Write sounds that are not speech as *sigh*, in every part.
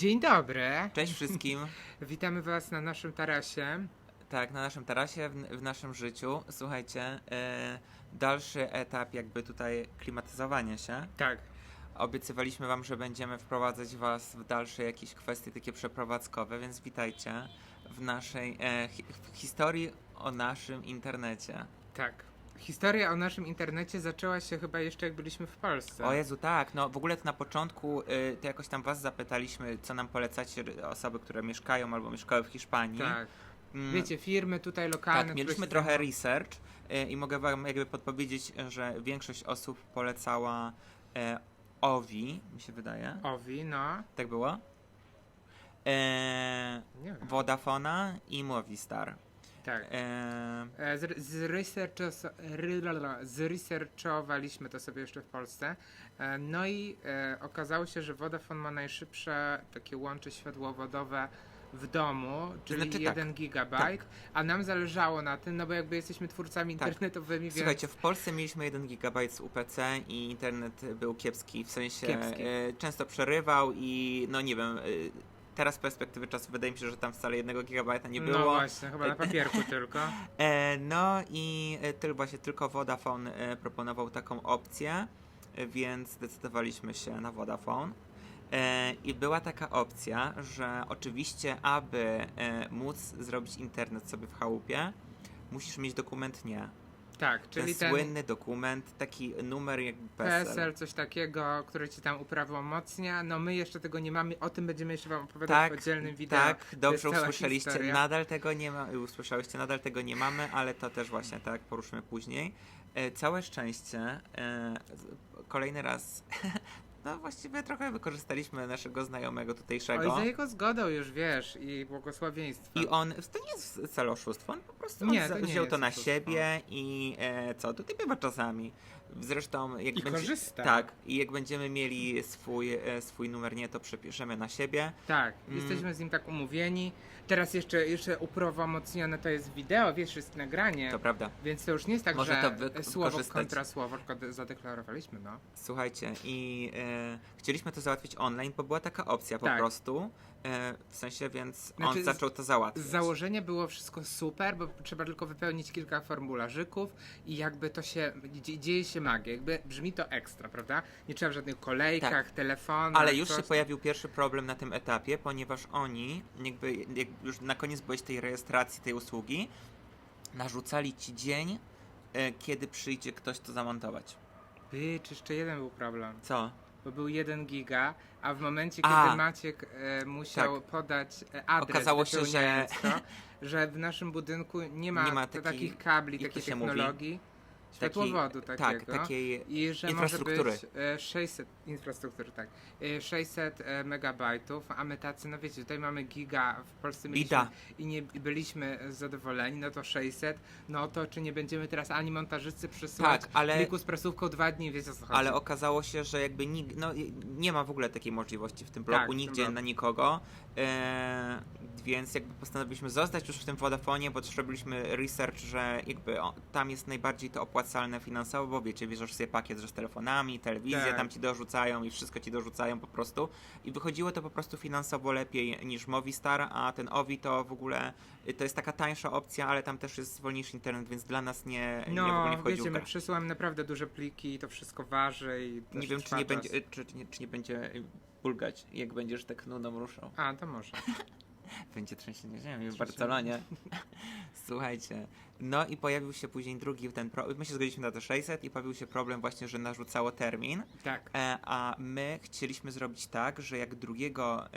Dzień dobry. Cześć wszystkim. *laughs* Witamy Was na naszym tarasie. Tak, na naszym tarasie, w, w naszym życiu. Słuchajcie, e, dalszy etap jakby tutaj klimatyzowania się. Tak. Obiecywaliśmy wam, że będziemy wprowadzać was w dalsze jakieś kwestie takie przeprowadzkowe, więc witajcie w naszej e, hi, w historii o naszym internecie. Tak. Historia o naszym internecie zaczęła się chyba jeszcze jak byliśmy w Polsce. O Jezu, tak, no w ogóle to na początku y, to jakoś tam was zapytaliśmy, co nam polecacie osoby, które mieszkają albo mieszkały w Hiszpanii. Tak. Mm, Wiecie, firmy tutaj lokalne. Tak, mieliśmy trochę zajmują- research e, i mogę wam jakby podpowiedzieć, że większość osób polecała Ovi, mi się wydaje. Owi, no. Tak było? E. Vodafona i Movistar. Tak. E, Z, z, researchos, ry- la- la- zresearchowaliśmy to sobie jeszcze w Polsce. E, No i e, okazało się, że Vodafone ma najszybsze takie łącze światłowodowe w domu, czyli znaczy tak, 1 gigabajt, a nam zależało na tym, no bo jakby jesteśmy twórcami Tak. internetowymi, Słuchajcie, w Polsce mieliśmy 1 GB z UPC i internet był kiepski, w sensie Kiepski. e, często przerywał i no nie wiem, e, teraz z perspektywy czasu wydaje mi się, że tam wcale 1 GB nie było. No właśnie, chyba na papierku *laughs* tylko. E, no i e, tylko właśnie tylko Vodafone e, proponował taką opcję, e, więc zdecydowaliśmy się na Vodafone. E, I była taka opcja, że oczywiście, aby e, móc zrobić internet sobie w chałupie, musisz mieć dokument nie. Tak, czyli ten ten słynny dokument, taki numer jakby PESEL. PSL, coś takiego, który ci tam uprawomocnia. No my jeszcze tego nie mamy, o tym będziemy jeszcze wam opowiadać w oddzielnym wideo. Tak, dobrze usłyszeliście. historia. Nadal tego nie ma, usłyszeliście, nadal tego nie mamy, ale to też właśnie tak poruszymy później. E, całe szczęście, e, kolejny raz, *laughs* no właściwie trochę wykorzystaliśmy naszego znajomego tutejszego. Oj, za jego zgodą już wiesz i błogosławieństwem. I on, to nie jest wcale oszustwo, on po prostu Nie, on to wziął to na oszustwo. siebie i e, co, tutaj bywa czasami. Zresztą jak I będzie, korzysta. Tak, i jak będziemy mieli swój, e, swój numer nie, to przepiszemy na siebie. Tak, Mm. jesteśmy z nim tak umówieni. Teraz jeszcze, jeszcze uprawomocnione to jest wideo, wiesz, jest nagranie. To prawda. Więc to już nie jest tak, Można że to słowo wykorzystać. kontra słowo, tylko de- zadeklarowaliśmy, no. Słuchajcie, i e, chcieliśmy to załatwić online, bo była taka opcja po Tak. prostu. E, w sensie, więc Znaczy, on z- zaczął to załatwiać. Z założenia było wszystko super, bo trzeba tylko wypełnić kilka formularzyków i jakby to się, dzie- dzieje się magia, jakby brzmi to ekstra, prawda? Nie trzeba w żadnych kolejkach, Tak. telefonach, Ale już coś się pojawił pierwszy problem na tym etapie, ponieważ oni, jakby jak już na koniec byłeś tej rejestracji tej usługi, narzucali ci dzień, e, kiedy przyjdzie ktoś to zamontować. Ty, czy jeszcze jeden był problem, Co? Bo był 1 giga, a w momencie, A. kiedy Maciek e, musiał podać e, adres Okazało się, że- wypełniając to, że w naszym budynku nie ma, Nie ma takiej- takich kabli, jak to takiej się mówi? technologii, światłowodu Takiej- takiego. Tak, takiej I że może infrastruktury. być e, 600 infrastruktury, tak. E, 600 e, megabajtów, a my tacy, no wiecie, tutaj mamy giga, w Polsce mieliśmy i nie byliśmy zadowoleni, no to 600, no to czy nie będziemy teraz ani montażysty przesyłać Tak, ale- pliku z prasówką dwa dni, wiecie o co chodzi. Ale okazało się, że jakby nig- no, nie ma w ogóle takiej możliwości w tym bloku, Tak, nigdzie bloku. na nikogo. E, więc jakby postanowiliśmy zostać już w tym Vodafonie, bo też robiliśmy research, że jakby o, tam jest najbardziej to opłacalne finansowo, bo wiecie, bierzesz sobie pakiet że z telefonami, telewizję, Tak. tam ci dorzucają i wszystko ci dorzucają po prostu. I wychodziło to po prostu finansowo lepiej niż Movistar, a ten Ovi to w ogóle y, to jest taka tańsza opcja, ale tam też jest wolniejszy internet, więc dla nas nie, nie w ogóle No, nie wchodził wiecie, my grę. przesyłamy naprawdę duże pliki i to wszystko waży i Nie wiem, czy nie, będzie, y, czy, czy, nie, czy nie będzie y, bulgać, jak będziesz tak nudą ruszał. A, to może. *laughs* *laughs* Będzie trzęsienie ziemi w. Barcelonie. *laughs* Słuchajcie. No i pojawił się później drugi ten problem. My się zgodziliśmy na to 600 i pojawił się problem właśnie, że narzucało termin. Tak. E, a my chcieliśmy zrobić tak, że jak 2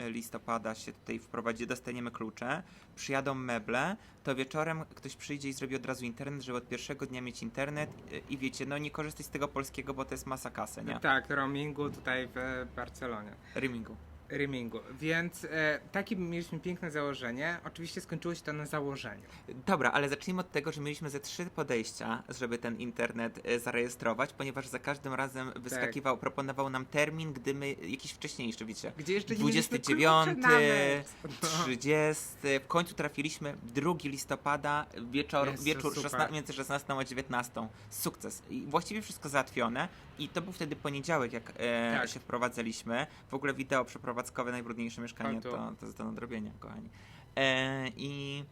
listopada się tutaj wprowadzi, dostaniemy klucze, przyjadą meble, to wieczorem ktoś przyjdzie i zrobi od razu internet, żeby od pierwszego dnia mieć internet y, i wiecie, no nie korzystać z tego polskiego, bo to jest masa kasy, nie? Tak, roamingu tutaj w Barcelonie. Rimingu. Rimingu. Więc e, takie mieliśmy piękne założenie. Oczywiście skończyło się to na założeniu. Dobra, ale zacznijmy od tego, że mieliśmy ze trzy podejścia, żeby ten internet e, zarejestrować, ponieważ za każdym razem Tak. wyskakiwał, proponował nam termin, gdy my, jakiś wcześniejszy, wiecie, Gdzie jeszcze nie mieliśmy 29, kluczy nawet. *laughs* No. 30, w końcu trafiliśmy 2 listopada, wieczor, Jezu, wieczór super. 16, między 16 a 19. Sukces. I właściwie wszystko załatwione i to był wtedy poniedziałek, jak e, Tak. się wprowadzaliśmy. W ogóle wideo przeprowadzenia najbrudniejsze mieszkanie, A to. to, jest do nadrobienia, kochani. E, I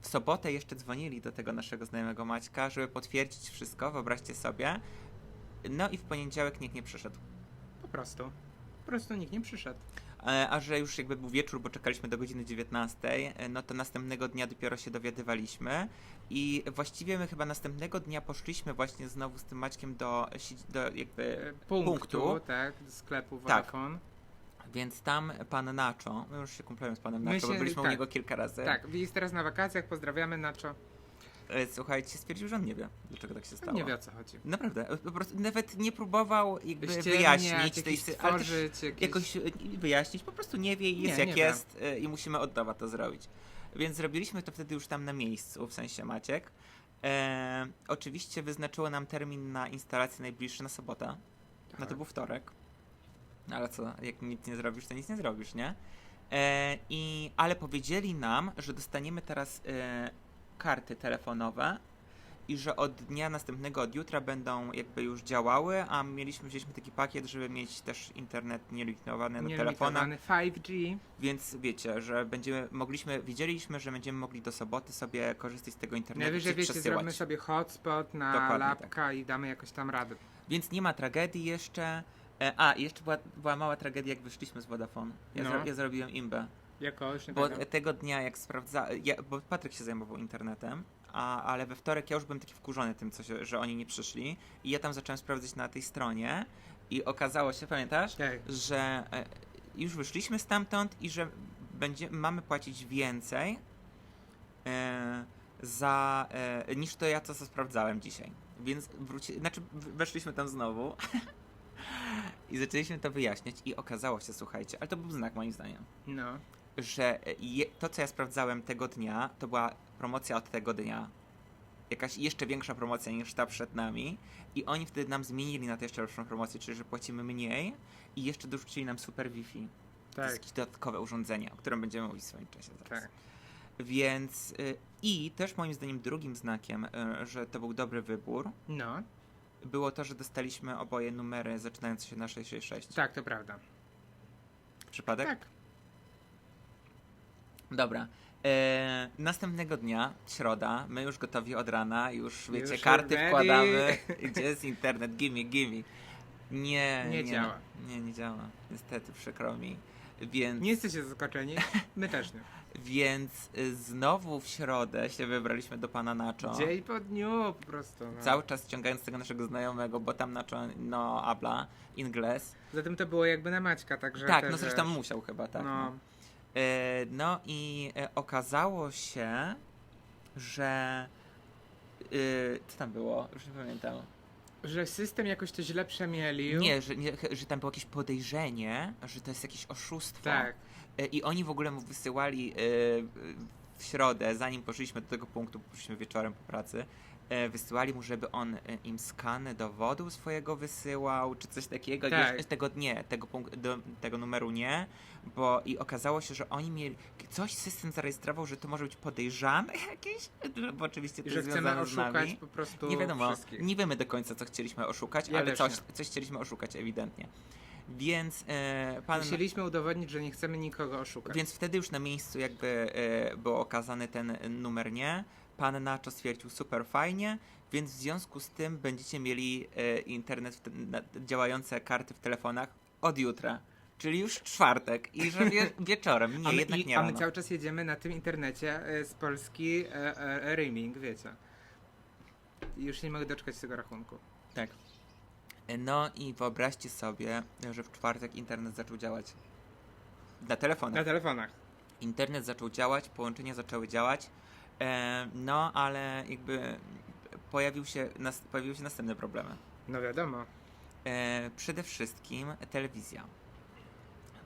w sobotę jeszcze dzwonili do tego naszego znajomego Maćka, żeby potwierdzić wszystko, wyobraźcie sobie. No i w poniedziałek nikt nie przyszedł. Po prostu. Po prostu nikt nie przyszedł. E, A że już jakby był wieczór, bo czekaliśmy do godziny 19, e, no to następnego dnia dopiero się dowiadywaliśmy. I właściwie my chyba następnego dnia poszliśmy właśnie znowu z tym Maćkiem do, do jakby E, Punktu, punktu. tak, do sklepu Tak. Więc tam pan Nacho, my już się kumplujemy z panem Nacho, bo się- byliśmy u tak. niego kilka razy. Tak, jest teraz na wakacjach, pozdrawiamy Nacho. E, Słuchajcie, stwierdził, że on nie wie, dlaczego tak się stało. Nie wie o co chodzi. Naprawdę, e, po prostu nawet nie próbował jakby wyjaśnić tej jakieś sy- ale też stworzyć, jakieś... jakoś e, wyjaśnić, po prostu nie wie jest Nie, jak nie wie. jest e, i musimy od nowa to zrobić. Więc zrobiliśmy to wtedy już tam na miejscu, w sensie Maciek. E, oczywiście wyznaczyło nam termin na instalację najbliższy na sobotę. No to Tak. był wtorek. Ale co, jak nic nie zrobisz, to nic nie zrobisz, nie? E, i, ale powiedzieli nam, że dostaniemy teraz e, karty telefonowe i że od dnia następnego, od jutra będą jakby już działały, a mieliśmy, wzięliśmy taki pakiet, żeby mieć też internet nielimitowany na telefonach, Nielimitowany 5G. więc wiecie, że będziemy, mogliśmy, wiedzieliśmy, że będziemy mogli do soboty sobie korzystać z tego internetu, Najwyżej wiecie, przesyłać. zrobimy sobie hotspot na Dokładnie lapka i damy jakoś tam radę. Więc nie ma tragedii jeszcze. E, a, i jeszcze była, była mała tragedia, jak wyszliśmy z Vodafone. Ja, No. zro, ja zrobiłem imbę. Jakoś, nie Bo tego. tego dnia, jak sprawdza, ja, bo Patryk się zajmował internetem, a, ale we wtorek ja już byłem taki wkurzony tym, co się, że oni nie przyszli. I ja tam zacząłem sprawdzać na tej stronie i okazało się, pamiętasz, Ej, że e, już wyszliśmy stamtąd i że będzie, mamy płacić więcej e, za, e, niż to ja, co, co sprawdzałem dzisiaj. Więc wróci, znaczy weszliśmy tam znowu *laughs* i zaczęliśmy to wyjaśniać i okazało się, słuchajcie, ale to był znak moim zdaniem no. że je, to, co ja sprawdzałem tego dnia, to była promocja od tego dnia. Jakaś jeszcze większa promocja niż ta przed nami. I oni wtedy nam zmienili na tę jeszcze lepszą promocję, czyli że płacimy mniej i jeszcze dorzucili nam super Wi-Fi. To jest Tak, jakieś dodatkowe urządzenie, o którym będziemy mówić w swoim czasie zaraz. tak. Więc y, i też moim zdaniem drugim znakiem, y, że to był dobry wybór, No, było to, że dostaliśmy oboje numery zaczynające się na 666. tak, to prawda. Przypadek? Tak. Dobra. E, następnego dnia, środa, my już gotowi od rana, już wiecie, Już karty ready. wkładamy. *laughs* Gdzie jest internet? Gimme, gimme. Nie, Nie działa. Nie, nie działa. Niestety, przykro mi. Więc, Nie jesteście zaskoczeni? My też nie. *laughs* więc y, znowu w środę się wybraliśmy do pana Nacho. Dzień po dniu po prostu. No. Cały czas ściągając tego naszego znajomego, bo tam Nacho no habla ingles. Zatem to było jakby na Maćka, także tak, no zresztą wiesz, musiał chyba, tak. No, No. E, no i e, okazało się, że. co tam było? Już nie pamiętam. że system jakoś to źle przemielił. Nie, że, nie, że tam było jakieś podejrzenie, że to jest jakieś oszustwo. Tak. E, I oni w ogóle mu wysyłali e, w środę, zanim poszliśmy do tego punktu, poszliśmy wieczorem po pracy, e, wysyłali mu, żeby on im skany dowodu swojego wysyłał, czy coś takiego. Tak. Jeszcze tego nie, tego, punk- do, tego numeru nie, bo i okazało się, że oni mieli, coś system zarejestrował, że to może być podejrzane *laughs* jakieś, bo oczywiście to że jest chcemy związane z nami. oszukać po prostu Nie wiadomo, wszystkich. nie wiemy do końca, co chcieliśmy oszukać, Ja ale coś, nie. coś chcieliśmy oszukać ewidentnie. Więc e, pan... Musieliśmy udowodnić, że nie chcemy nikogo oszukać. Więc wtedy już na miejscu jakby e, był okazany ten numer nie. Pan Nacho stwierdził super fajnie, więc w związku z tym będziecie mieli e, internet, te, na, działające karty w telefonach od jutra. Czyli już czwartek i że wie, *laughs* wieczorem, nie, a my, jednak i, nie a my rano. cały czas jedziemy na tym internecie e, z Polski e, e, roaming, wiecie. Już nie mogę doczekać tego rachunku. Tak. No i wyobraźcie sobie, że w czwartek internet zaczął działać. Na telefonach. Na telefonach. internet zaczął działać, połączenia zaczęły działać, e, no ale jakby pojawił się, nas, pojawiły się następne problemy. No wiadomo. E, przede wszystkim telewizja,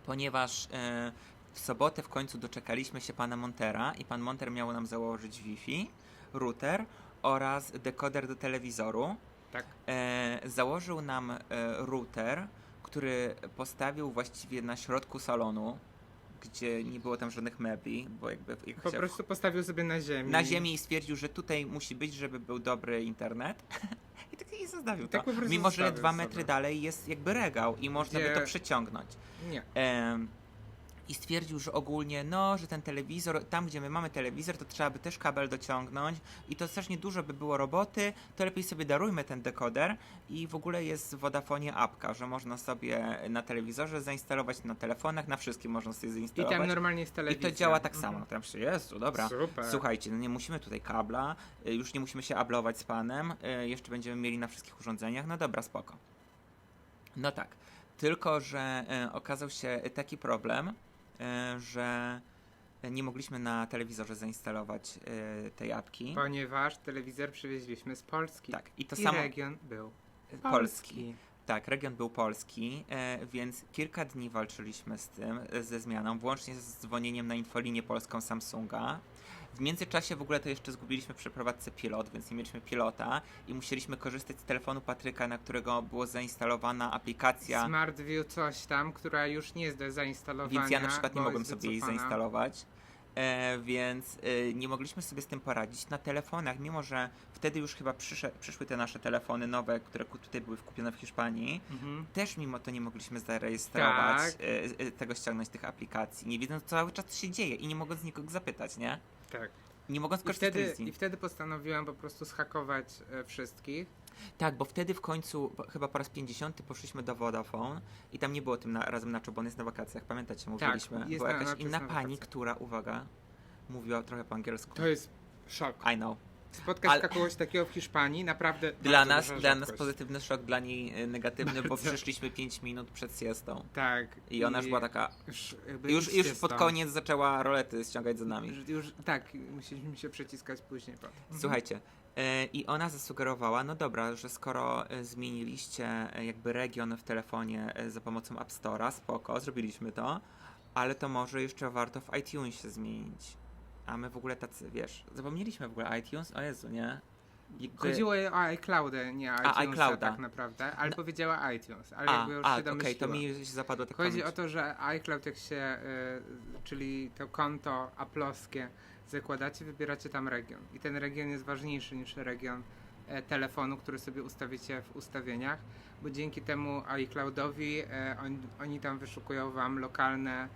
ponieważ e, w sobotę w końcu doczekaliśmy się pana Montera i pan Monter miał nam założyć Wi-Fi, router oraz dekoder do telewizoru. Tak. E, założył nam e, router, który postawił właściwie na środku salonu, gdzie nie było tam żadnych mebli, bo jakby jak Po prostu postawił sobie na ziemi. na ziemi i stwierdził, że tutaj musi być, żeby był dobry internet. *laughs* I tak i zostawił Tak to. Mimo, że dwa sobie. metry dalej jest jakby regał i można by to przyciągnąć. Nie. Em, i stwierdził, że ogólnie, no, że ten telewizor, tam gdzie my mamy telewizor, to trzeba by też kabel dociągnąć i to strasznie dużo by było roboty, to lepiej sobie darujmy ten dekoder i w ogóle jest w Vodafonie apka, że można sobie na telewizorze zainstalować, na telefonach, na wszystkim można sobie I zainstalować. tam normalnie jest I telewizja. to działa tak Mhm. samo. Tam się Jezu, dobra. Super. Słuchajcie, no nie musimy tutaj kabla, y, już nie musimy się ablować z panem, y, jeszcze będziemy mieli na wszystkich urządzeniach, no dobra, spoko. No tak, tylko że y, okazał się taki problem, że nie mogliśmy na telewizorze zainstalować y, tej apki. Ponieważ telewizor przywieźliśmy z Polski. Tak, i to I samo region był polski. polski. Tak, region był polski, e, więc kilka dni walczyliśmy z tym, e, ze zmianą, włącznie z dzwonieniem na infolinię polską Samsunga. W międzyczasie w ogóle to jeszcze zgubiliśmy przy przeprowadzce pilot, więc nie mieliśmy pilota i musieliśmy korzystać z telefonu Patryka, na którego była zainstalowana aplikacja, Smart View coś tam, która już nie jest do zainstalowania. więc ja na przykład nie mogłem sobie jej zainstalować. E, więc e, nie mogliśmy sobie z tym poradzić na telefonach, mimo że wtedy już chyba przysze, przyszły te nasze telefony nowe, które tutaj były kupione w Hiszpanii. Mhm. Też mimo to nie mogliśmy zarejestrować, Tak. e, e, tego ściągnąć tych aplikacji, nie wiedząc co cały czas się dzieje i nie mogąc nikogo zapytać, nie? Tak. Nie mogąc I korzystać z wtedy. I wtedy postanowiłem po prostu zhakować e, wszystkich. Tak, bo wtedy w końcu, chyba po raz 50 poszliśmy do Vodafone i tam nie było tym na, razem na bo on jest na wakacjach, pamiętacie, mówiliśmy. Tak, jest Była na- jakaś na- inna na pani, wakacjach. która, uwaga, mówiła trochę po angielsku. To jest szok. I know. Spotkać Ale- kogoś takiego w Hiszpanii naprawdę Dla nas, dla nas pozytywny szok, dla niej e, negatywny, bo *laughs* Bardzo. przyszliśmy 5 minut przed siestą. Tak. I ona już była taka, Już, jakby już, już pod koniec zaczęła rolety ściągać za nami. Już, już, tak, musieliśmy się przeciskać później. potem. Słuchajcie, e, i ona zasugerowała, no dobra, że skoro zmieniliście jakby region w telefonie za pomocą App Store'a, spoko, zrobiliśmy to, ale to może jeszcze warto w iTunesie zmienić. A my w ogóle tacy, wiesz, zapomnieliśmy w ogóle iTunes, o Jezu, nie? Jakby- Chodziło o iCloudę, nie A, iTunesa iClouda. tak naprawdę, ale No. powiedziała iTunes, ale A, jakby już a się okej, domyśliła. to mi się zapadło tak Chodzi o pamięć. to, że iCloud jak się, y, czyli to konto aploskie zakładacie, wybieracie tam region. I ten region jest ważniejszy niż region e, telefonu, który sobie ustawicie w ustawieniach, bo dzięki temu iCloudowi e, on, oni tam wyszukują wam lokalne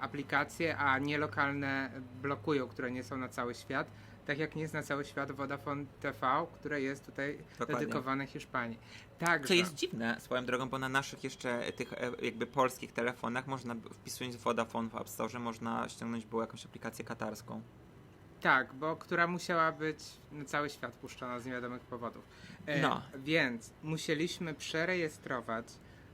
aplikacje, a nie lokalne blokują, które nie są na cały świat. Tak jak nie jest na cały świat Vodafone TV, które jest tutaj Dokładnie. dedykowane Hiszpanii. Także, Co jest dziwne swoją drogą, bo na naszych jeszcze tych e, jakby polskich telefonach można, wpisując Vodafone w App Store, można ściągnąć było jakąś aplikację katarską. Tak, bo która musiała być na cały świat puszczona z niewiadomych powodów. E, No. Więc musieliśmy przerejestrować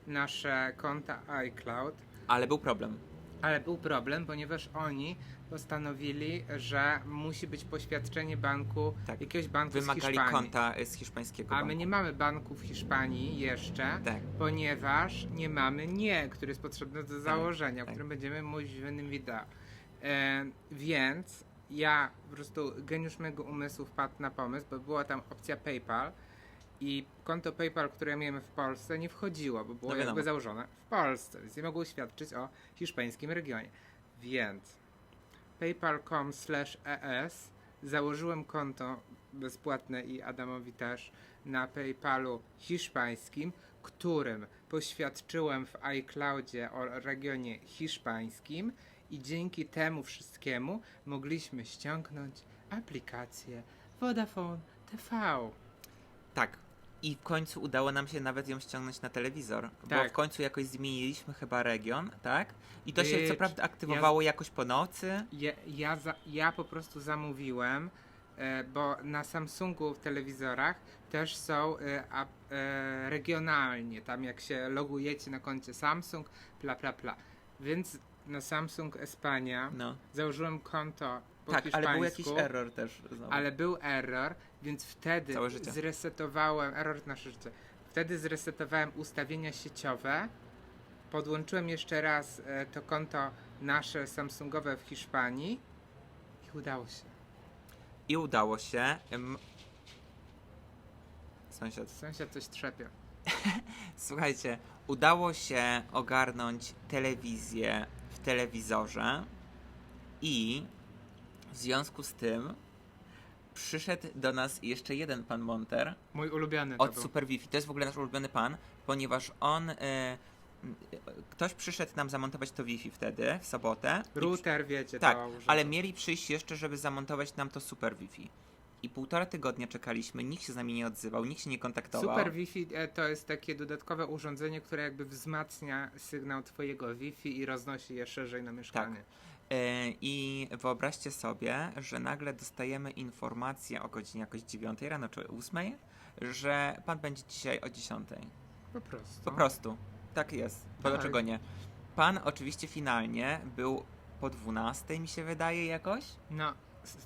nasze konta iCloud, Ale był problem. Ale był problem, ponieważ oni postanowili, że musi być poświadczenie banku, Tak. jakiegoś banku z Wymagali Hiszpanii. konta e, z hiszpańskiego A banku. my nie mamy banku w Hiszpanii jeszcze, Tak. ponieważ nie mamy nie, który jest potrzebny do założenia, o tak. którym będziemy mówić w innym wideo. E, więc ja po prostu geniusz mego umysłu wpadł na pomysł, bo była tam opcja PayPal i konto PayPal, które miałem w Polsce nie wchodziło, bo było No jakby założone w Polsce, więc nie mogło świadczyć o hiszpańskim regionie. Więc paypal.com es założyłem konto bezpłatne i Adamowi też na PayPalu hiszpańskim, którym poświadczyłem w iCloudzie o regionie hiszpańskim i dzięki temu wszystkiemu mogliśmy ściągnąć aplikację Vodafone TV. Tak. I w końcu udało nam się nawet ją ściągnąć na telewizor. Bo Tak. w końcu jakoś zmieniliśmy chyba region, tak? I to się co Bitch, prawda aktywowało jakoś po nocy. Ja, ja, za, ja po prostu zamówiłem, e, bo na Samsungu w telewizorach też są e, e, regionalnie, tam jak się logujecie na koncie Samsung, pla pla pla. Więc na Samsung Espania No. założyłem konto po Tak, ale był hiszpańsku, jakiś error też znowu. ale był error, więc wtedy zresetowałem, error na życie, wtedy zresetowałem ustawienia sieciowe, podłączyłem jeszcze raz e, to konto nasze Samsungowe w Hiszpanii i udało się. I udało się. Sąsiad. Sąsiad coś trzepie. *laughs* Słuchajcie, udało się ogarnąć telewizję w telewizorze i w związku z tym przyszedł do nas jeszcze jeden pan Monter Mój ulubiony od był. Super Wi-Fi. To jest w ogóle nasz ulubiony pan, ponieważ on e, ktoś przyszedł nam zamontować to Wi-Fi wtedy, w sobotę. Router, wiecie, Tak, ale mieli przyjść jeszcze, żeby zamontować nam to super Wi-Fi. I półtora tygodnia czekaliśmy, nikt się z nami nie odzywał, nikt się nie kontaktował. Super Wi-Fi e, to jest takie dodatkowe urządzenie, które jakby wzmacnia sygnał twojego Wi-Fi i roznosi je szerzej na mieszkanie. E, I wyobraźcie sobie, że nagle dostajemy informację o godzinie jakoś 9 rano czy 8, że pan będzie dzisiaj o 10. Po prostu. Po prostu. Tak jest. Bo Tak. dlaczego nie? Pan oczywiście finalnie był po 12 mi się wydaje jakoś. No,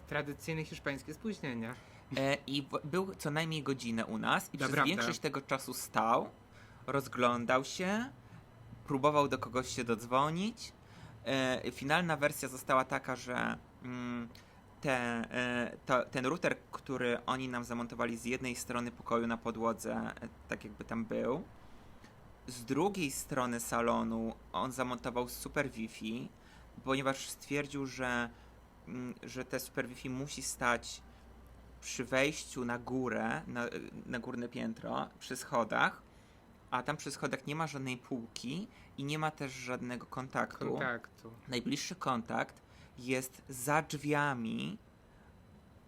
tradycyjne hiszpańskie spóźnienia. E, I był co najmniej godzinę u nas i przez Naprawdę? większość tego czasu stał, rozglądał się, próbował do kogoś się dodzwonić. E, finalna wersja została taka, że mm, te, e, to, ten router, który oni nam zamontowali z jednej strony pokoju na podłodze, e, tak jakby tam był, z drugiej strony salonu on zamontował super Wi-Fi, ponieważ stwierdził, że, mm, że te super Wi-Fi musi stać przy wejściu na górę, na, na górne piętro, przy schodach, a tam przy schodach nie ma żadnej półki i nie ma też żadnego kontaktu. Kontaktu. Najbliższy kontakt jest za drzwiami,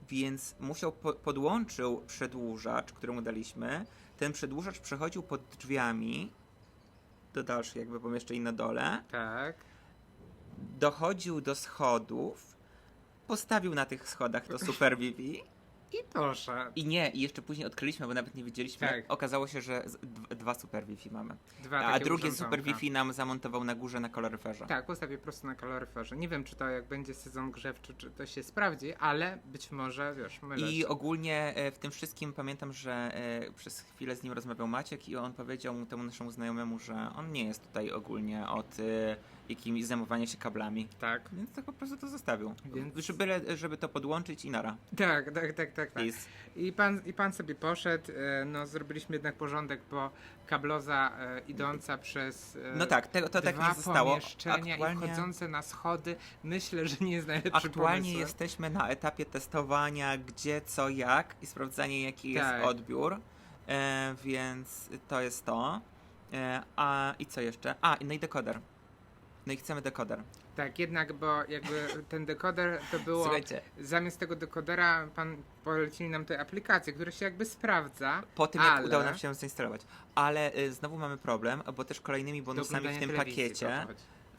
więc musiał po, podłączył przedłużacz, który mu daliśmy. Ten przedłużacz przechodził pod drzwiami do dalszych jakby pomieszczeń na dole, Tak. dochodził do schodów, postawił na tych schodach to Super Wi-Fi I proszę. i nie, i jeszcze później odkryliśmy, bo nawet nie wiedzieliśmy, Tak. okazało się, że z- dwa Super Wi-Fi mamy. Dwa A takie drugie urządzonka. Super Wi-Fi nam zamontował na górze na kaloryferze. Tak, postawię prosto na kaloryferze. Nie wiem, czy to jak będzie sezon grzewczy, czy to się sprawdzi, ale być może, wiesz, mylę I się. ogólnie e, w tym wszystkim pamiętam, że e, przez chwilę z nim rozmawiał Maciek i on powiedział mu temu naszemu znajomemu, że on nie jest tutaj ogólnie od e, jakimiś zajmowania się kablami. Tak. Więc tak po prostu to zostawił. Więc- Żeby, żeby to podłączyć i nara. Tak, tak, tak, tak. tak. I pan, I pan sobie poszedł, e, no zrobiliśmy jednak porządek, bo kabloza e, idąca przez e, No tak, tego, to tak nie zostało. pomieszczenia i wchodzące na schody, myślę, że nie jest najlepszy aktualnie pomysł. jesteśmy na etapie testowania, gdzie, co, jak i sprawdzania, jaki Tak. jest odbiór. E, więc to jest to. E, a i co jeszcze? A, no i dekoder. No i chcemy dekoder. Tak, jednak, bo jakby ten dekoder to było... Słuchajcie, Zamiast tego dekodera pan polecili nam tę aplikację, która się jakby sprawdza. Po tym, jak Ale- udało nam się ją zainstalować. Ale y, znowu mamy problem, bo też kolejnymi bonusami w tym pakiecie,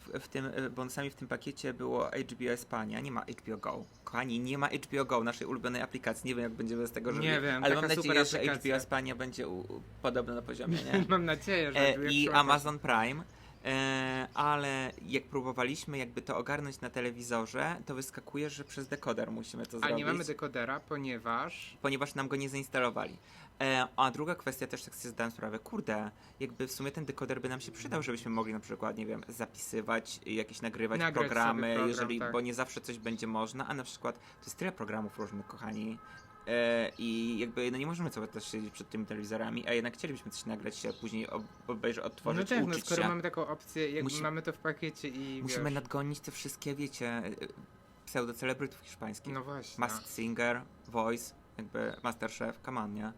w, w tym y, bonusami w tym pakiecie było HBO Espania, nie ma HBO Go. Kochani, nie ma HBO Go, naszej ulubionej aplikacji. Nie wiem, jak będziemy z tego żyli. Nie wiem, ale mam nadzieję, że aplikacja. HBO Espania będzie u, u, podobna na poziomie, nie? *laughs* Mam nadzieję, że... E, jak I Amazon Prime. E, ale jak próbowaliśmy jakby to ogarnąć na telewizorze, to wyskakuje, że przez dekoder musimy to A zrobić. nie mamy dekodera, ponieważ... ponieważ nam go nie zainstalowali. E, a druga kwestia też tak sobie zdałem sprawę, kurde, jakby w sumie ten dekoder by nam się przydał, żebyśmy mogli na przykład, nie wiem, zapisywać, jakieś nagrywać Nagrać programy, program, jeżeli, tak. bo nie zawsze coś będzie można, a na przykład to jest tyle programów różnych, kochani. E, I jakby no nie możemy sobie też siedzieć przed tymi telewizorami, a jednak chcielibyśmy coś nagrać się, a później ob- obejrzeć, No odtworzyć, tak, no uczyć skoro się. mamy taką opcję, jakby Musi- mamy to w pakiecie i Musimy wiesz, nadgonić te wszystkie, wiecie, e, pseudocelebrytów hiszpańskich. No właśnie. Masked Singer, Voice, jakby Masterchef, come on, nie?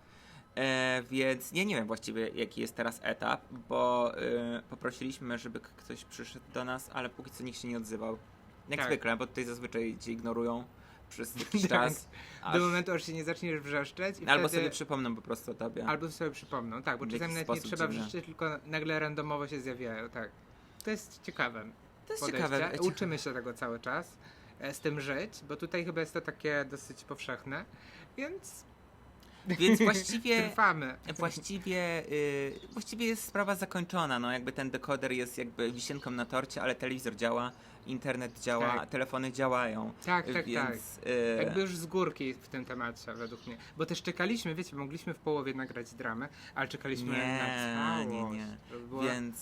E, więc ja nie wiem właściwie jaki jest teraz etap, bo e, poprosiliśmy, żeby ktoś przyszedł do nas, ale póki co nikt się nie odzywał. Jak Tak. zwykle, bo tutaj zazwyczaj cię ignorują przez *laughs* jakiś Tak. czas. Aż, Do momentu, aż się nie zaczniesz wrzeszczeć i albo wtedy... sobie przypomnę po prostu o tobie. Albo sobie przypomną, tak, bo czasami nawet nie trzeba dziwne. wrzeszczeć, tylko nagle randomowo się zjawiają, tak. To jest ciekawe to jest podejście. ciekawe. Uczymy się tego cały czas, e, z tym żyć, bo tutaj chyba jest to takie dosyć powszechne, więc Więc *laughs* właściwie trwamy. Właściwie, y, właściwie jest sprawa zakończona. No, jakby ten dekoder jest jakby wisienką na torcie, ale telewizor działa, internet działa, Tak. telefony działają. Tak, tak, tak. więc, y, Jakby już z górki w tym temacie, według mnie. Bo też czekaliśmy, wiecie, mogliśmy w połowie nagrać dramę, ale czekaliśmy Nie, na całość. nie, nie. żeby była- Więc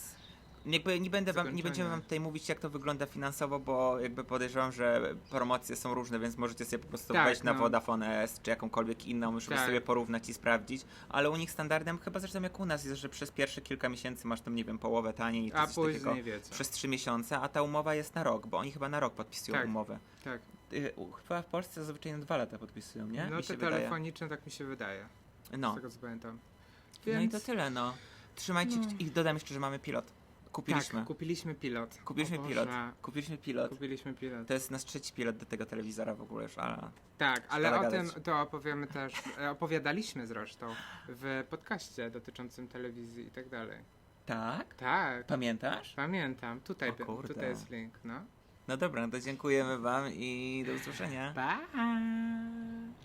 jakby nie będę wam, nie będziemy wam tutaj mówić, jak to wygląda finansowo, bo jakby podejrzewam, że promocje są różne, więc możecie sobie po prostu Tak, wejść na no. Vodafone S czy jakąkolwiek inną, żeby Tak. sobie porównać i sprawdzić. Ale u nich standardem, chyba zresztą jak u nas, jest, że przez pierwsze kilka miesięcy masz tam, nie wiem, połowę taniej. czy A coś takiego. przez trzy miesiące, a ta umowa jest na rok, bo oni chyba na rok podpisują Tak. umowę. Tak. Y, Chyba w Polsce zazwyczaj na dwa lata podpisują, nie? No Mi te telefoniczne tak mi się wydaje, z No. tego co pamiętam. no i Więc... to tyle, no. Trzymajcie No. i dodam jeszcze, że mamy pilot. Kupiliśmy. Tak, kupiliśmy pilot. Kupiliśmy pilot. Kupiliśmy pilot. Kupiliśmy pilot. To jest nasz trzeci pilot do tego telewizora w ogóle już, ale... Tak, ale o tym gadać. to opowiemy też, e, opowiadaliśmy zresztą w podcaście dotyczącym telewizji i tak dalej. Tak? Tak, Pamiętasz? pamiętam. Tutaj, tutaj jest link, no. No dobra, no to dziękujemy wam i do usłyszenia. Bye!